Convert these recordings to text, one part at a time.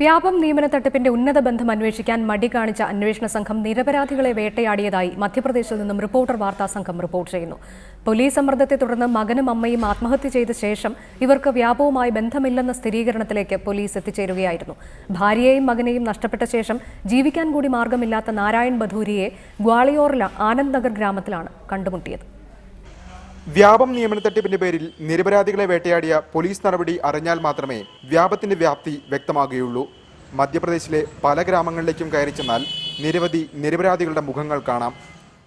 വ്യാപം നിയമന തട്ടിപ്പിന്റെ ഉന്നത ബന്ധം അന്വേഷിക്കാൻ മടി കാണിച്ച അന്വേഷണ സംഘം നിരപരാധികളെ വേട്ടയാടിയതായി മധ്യപ്രദേശിൽ നിന്നും റിപ്പോർട്ടർ വാർത്താ സംഘം റിപ്പോർട്ട് ചെയ്യുന്നു. പോലീസ് സമ്മർദ്ദത്തെ തുടർന്ന് മകനും അമ്മയും ആത്മഹത്യ ചെയ്ത ശേഷം ഇവർക്ക് വ്യാപവുമായി ബന്ധമില്ലെന്ന സ്ഥിരീകരണത്തിലേക്ക് പോലീസ് എത്തിച്ചേരുകയായിരുന്നു. ഭാര്യയെയും മകനെയും നഷ്ടപ്പെട്ട ശേഷം ജീവിക്കാൻ കൂടി മാർഗമില്ലാത്ത നാരായൺ ബധൂരിയെ ഗ്വാളിയോറിലെ ആനന്ദ് നഗർ ഗ്രാമത്തിലാണ് കണ്ടുമുട്ടിയത്. വ്യാപം നിയമന തട്ടിപ്പിന്റെ പേരിൽ നിരപരാധികളെ വേട്ടയാടിയ പോലീസ് നടപടി അറിഞ്ഞാൽ മാത്രമേ വ്യാപത്തിന്റെ വ്യാപ്തി വ്യക്തമാകുകയുള്ളൂ. മധ്യപ്രദേശിലെ പല ഗ്രാമങ്ങളിലേക്കും കയറി ചെന്നാൽ നിരവധി നിരപരാധികളുടെ മുഖങ്ങൾ കാണാം.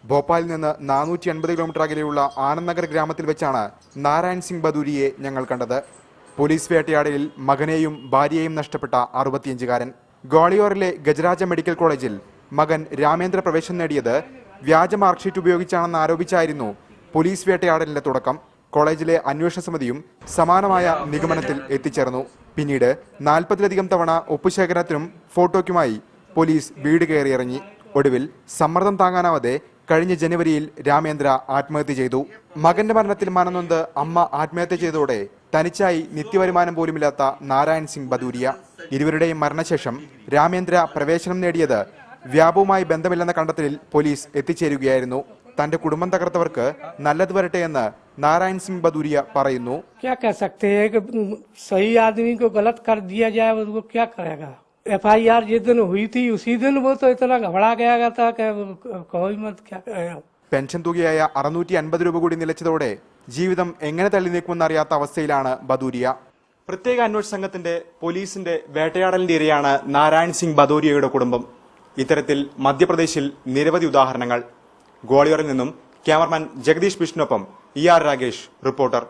ഭോപ്പാലിൽ നിന്ന് നാനൂറ്റി അൻപത് കിലോമീറ്റർ അകലെയുള്ള ആനന്ദ് നഗർ ഗ്രാമത്തിൽ വെച്ചാണ് നാരായൺ സിംഗ് ബദൂരിയെ ഞങ്ങൾ കണ്ടത്. പോലീസ് വേട്ടയാടലിൽ മകനെയും ഭാര്യയെയും നഷ്ടപ്പെട്ട അറുപത്തിയഞ്ചുകാരൻ. ഗ്വാളിയോറിലെ ഗജരാജ മെഡിക്കൽ കോളേജിൽ മകൻ രാമേന്ദ്ര പ്രവേശനം നേടിയത് വ്യാജ മാർക്ക്ഷീറ്റ് ഉപയോഗിച്ചാണെന്ന് ആരോപിച്ചായിരുന്നു പോലീസ് വേട്ടയാടലിന്റെ തുടക്കം കോളേജിലെ അന്വേഷണ സമിതിയും സമാനമായ നിഗമനത്തിൽ എത്തിച്ചേർന്നു. പിന്നീട് നാൽപ്പതിലധികം തവണ ഒപ്പുശേഖരണത്തിനും ഫോട്ടോയ്ക്കുമായി പോലീസ് വീട് കയറിയിറങ്ങി. ഒടുവിൽ സമ്മർദ്ദം താങ്ങാനാവാതെ കഴിഞ്ഞ ജനുവരിയിൽ രാമേന്ദ്ര ആത്മഹത്യ ചെയ്തു. മകന്റെ മരണത്തിൽ മനനൊന്ത് അമ്മ ആത്മഹത്യ ചെയ്തതോടെ തനിച്ചായി നിത്യവരുമാനം പോലുമില്ലാത്ത നാരായൺ സിംഗ് ബദൂരിയ. ഇരുവരുടെയും മരണശേഷം രാമേന്ദ്ര പ്രവേശനം നേടിയത് വ്യാപവുമായി ബന്ധമില്ലെന്ന കണ്ടെത്തലിൽ പോലീസ് എത്തിച്ചേരുകയായിരുന്നു. തന്റെ കുടുംബം തകർത്തവർക്ക് നല്ലത് വരട്ടെ എന്ന് നാരായൺ സിംഗ് ബദൂരിയ പറയുന്നു क्या कह सकते हैं कि सही आदमी को गलत कर दिया जाए वो क्या करेगा एफ आई आर जिस दिन हुई थी उसी दिन वो तो इतना घबरा गया था कि कोई मत क्या करेगा പെൻഷൻ തുകയായ അറുന്നൂറ്റി അൻപത് രൂപ കൂടി നിലച്ചതോടെ ജീവിതം എങ്ങനെ തള്ളി നീക്കുമെന്നറിയാത്ത അവസ്ഥയിലാണ് ബദൂരിയ പ്രത്യേക അന്വേഷണ സംഘത്തിന്റെ പോലീസിന്റെ വേട്ടയാടലിന്റെ ഇരയാണ് നാരായൺ സിംഗ് ബദൂരിയയുടെ കുടുംബം ഇത്തരത്തിൽ മധ്യപ്രദേശിൽ നിരവധി ഉദാഹരണങ്ങൾ ഗ്വാളിയോറിൽ നിന്നും ക്യാമറമാൻ ജഗദീഷ് വിഷ്ണുവൊപ്പം ഇ ആർ രാഗേഷ് റിപ്പോർട്ടർ.